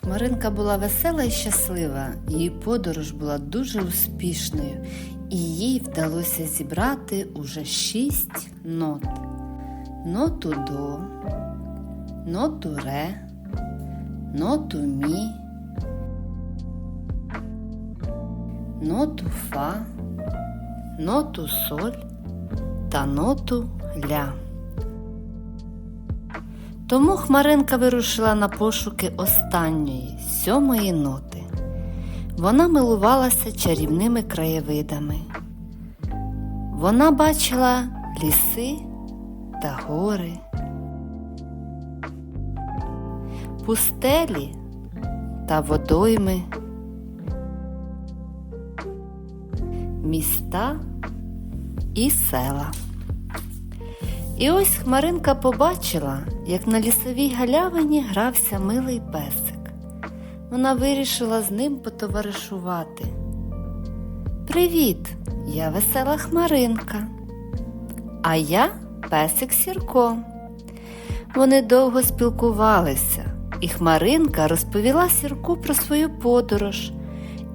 Хмаринка була весела і щаслива, її подорож була дуже успішною, і їй вдалося зібрати уже шість нот: ноту до, ноту ре, ноту мі, ноту фа, ноту соль та ноту ля. Тому Хмаринка вирушила на пошуки останньої, сьомої ноти. Вона милувалася чарівними краєвидами. Вона бачила ліси та гори, пустелі та водойми, міста і села. І ось Хмаринка побачила, як на лісовій галявині грався милий песик. Вона вирішила з ним потоваришувати. Привіт, я весела Хмаринка. А я песик Сірко. Вони довго спілкувалися, і Хмаринка розповіла Сірку про свою подорож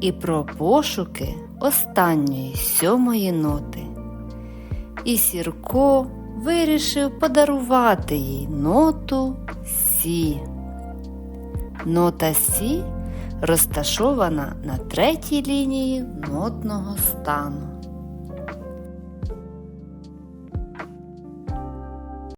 і про пошуки останньої сьомої ноти. І Сірко вирішив подарувати їй ноту Сі. Нота Сі розташована на третій лінії нотного стану.